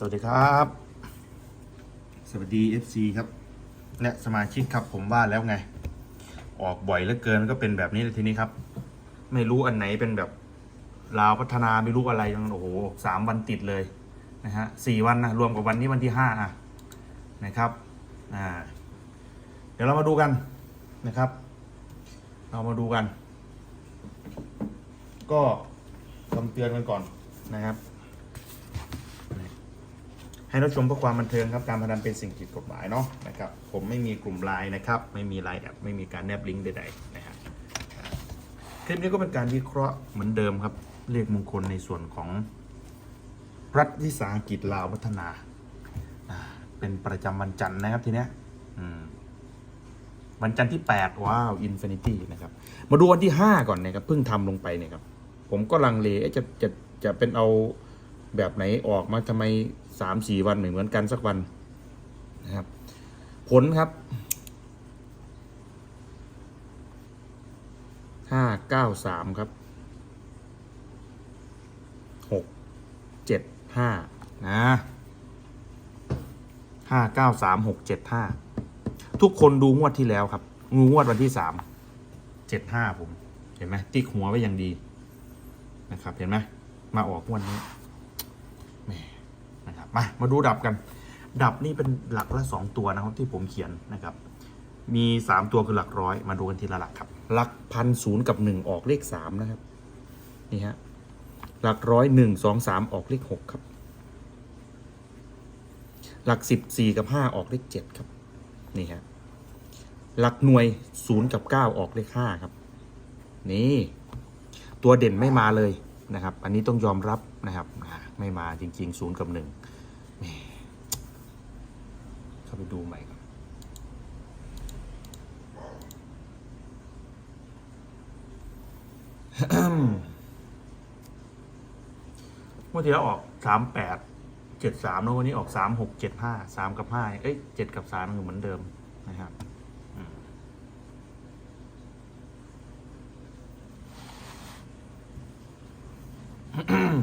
สวัสดีครับ สวัสดี FC ครับ และสมาชิกครับผมว่าแล้วไง ออกบ่อยเหลือเกินก็เป็นแบบนี้เลยทีนี้ครับ ไม่รู้อันไหนเป็นแบบลาวพัฒนาไม่รู้อะไรโอ้โหสามวันติดเลยนะฮะสี่วันนะรวมกับวันนี้วันที่ห้าอะนะครับอ่าเดี๋ยวเรามาดูกันนะครับ เรามาดูกัน ก็คำเตือนกันก่อนนะครับ ให้รับชมเพื่อความบันเทิงครับการพนันเป็นสิ่งผิดกฎหมายเนาะนะครับผมไม่มีกลุ่มไลน์นะครับไม่มีไลน์แอปไม่มีการแนบลิงก์ใดๆนะฮะคลิปนี้ก็เป็นการวิเคราะห์เหมือนเดิมครับเลขมงคลในส่วนของรัฐวิสาหกิจลาวพัฒนา เป็นประจำวันจันทร์นะครับทีเนี้ยวันจันทร์ที่ 8 ว้าวอินฟินิตี้นะครับ มาดูวันที่ 5 ก่อนนะครับเพิ่งทำลงไปเนี่ยครับ ผมก็ลังเลเอ๊ะจะจะจะเป็นเอาแบบไหนออกมาทำไม สามสี่วันไม่เหมือนกันสักวันนะครับ ผลครับห้าเก้าสามครับหกเจ็ดห้านะห้าเก้าสามหกเจ็ดห้าทุกคนดูงวดที่แล้วครับงูงวดวันที่สามเจ็ดห้าผม เห็นไหมติ๊กหัวไว้อย่างดีนะครับ เห็นไหมมาออกงวดนี้ มา มาดูดับกัน ดับนี่เป็นหลักละสองตัวนะครับที่ผมเขียนนะครับ มีสามตัวคือหลักร้อย มาดูกันทีละหลักครับ หลักพันศูนย์กับหนึ่งออกเลขสามนะครับ นี่ฮะ หลักร้อยหนึ่งสองสามออกเลขหกครับ หลักสิบสี่กับห้าออกเลขเจ็ดครับ นี่ฮะ หลักหน่วยศูนย์กับเก้าออกเลขห้าครับ นี่ ตัวเด่นไม่มาเลยนะครับ อันนี้ต้องยอมรับนะครับ ไม่มาจริงๆศูนย์กับหนึ่ง ไปดูใหม่ครับเมื่อที่แล้วออกสามแปดเจ็ดสามแล้ววันนี้ออกสามหกเจ็ดห้าสามกับห้าเอ้ยเจ็ดกับสามยังเหมือนเดิมนะครับอืม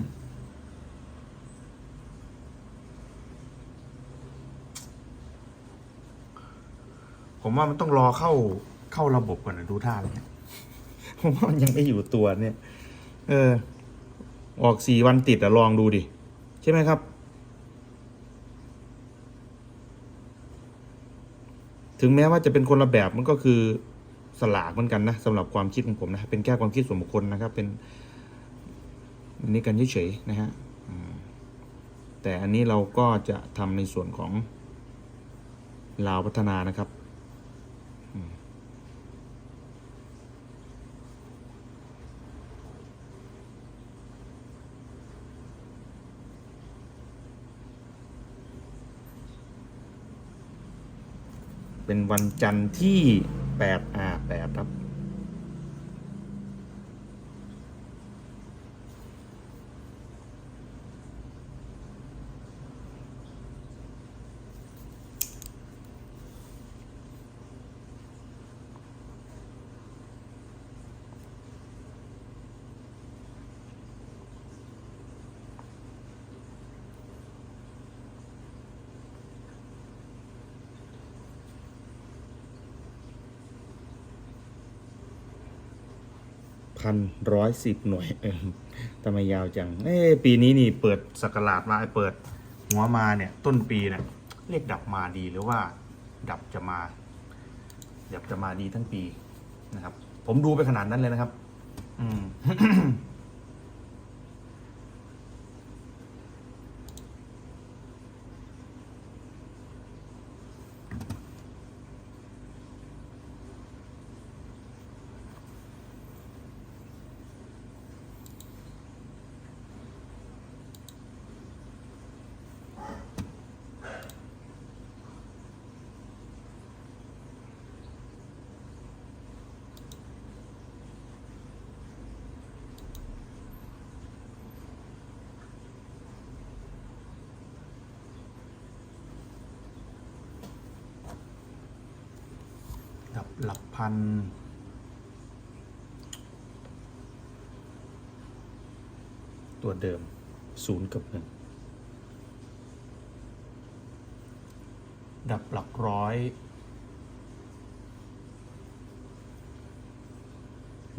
ผมว่ามันต้องรอเข้าเข้าระบบก่อนนะดูท่าแล้วเนี่ยผมว่ามันยังไม่อยู่ตัวเนี่ย เออ ออกสี่วันติดอะลองดูดิ ใช่ไหมครับ ถึงแม้ว่าจะเป็นคนละแบบมันก็คือสลากเหมือนกันนะสำหรับความคิดของผมนะเป็นแค่ความคิดส่วนบุคคลนะครับ เป็นอันนี้กันเฉยๆนะฮะแต่อันนี้เราก็จะทำในส่วนของลาวพัฒนานะครับ เป็นวันจันทร์ที่8อ่า8ครับ พันร้อยสิบหน่วยเออทำไมยาวจัง เอ้ปีนี้นี่เปิดสกราดมาเปิดหัวมาเนี่ย ต้นปีเนี่ยเรียกดับมาดีหรือว่า ดับจะมา ดับจะมาดีทั้งปีนะครับ ผมดูไปขนาดนั้นเลยนะครับ อืม หลักพัน ตัวเดิมศูนย์กับหนึ่งดับหลักร้อย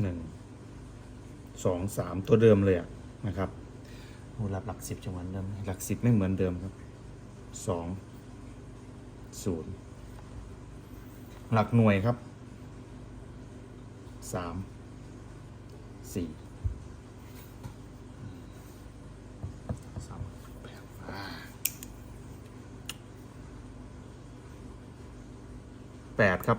หนึ่งสองสามตัวเดิมเลยอะนะครับโอ้รับหลักสิบจังหวะเดิม หลักสิบไม่เหมือนเดิมครับสองศูนย์ หลักหน่วยครับสามสี่สามแปดแปดครับ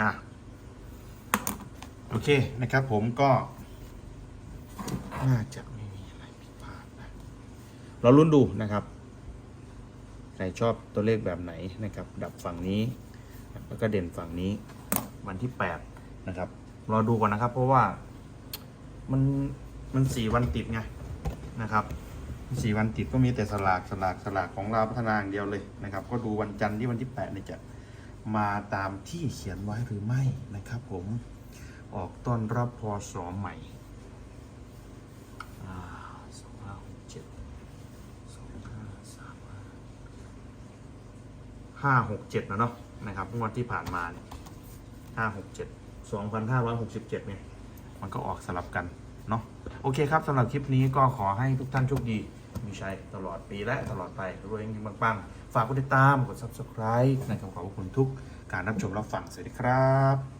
อะโอเคนะครับผมก็น่าจะไม่มีอะไรผิดพลาดนะเราลุ้นดูนะครับ ใครชอบตัวเลขแบบไหนนะครับ ดับฝั่งนี้ แล้วก็เด่นฝั่งนี้ วันที่ 8 นะครับรอดูก่อนนะครับ เพราะว่ามันมันสี่วันติดไงนะครับสี่วันติดก็มีแต่สลากสลากสลากของเราพัฒนาอย่างเดียวเลยนะครับ ก็ดูวันจันทร์ที่วันที่8เนี่ยจะ มาตามที่เขียนไว้หรือไม่นะครับผมออกต้อนรับพศใหม่อ่าสองห้าหกเจ็ดสองห้าสามห้าห้าหกเจ็ดนะเนาะนะครับงวดที่ผ่านมาเนี่ยห้าหกเจ็ดสองพันห้าร้อยหกสิบเจ็ดเนี่ยมันก็ออกสลับกันเนาะโอเคครับสำหรับคลิปนี้ก็ขอให้ทุกท่านโชคดี มีชัยตลอดปีและตลอดไปรวยยิ่งปังๆ ฝากกดติดตามกด subscribe นะครับขอบคุณทุกการรับชมรับฟังสวัสดีครับ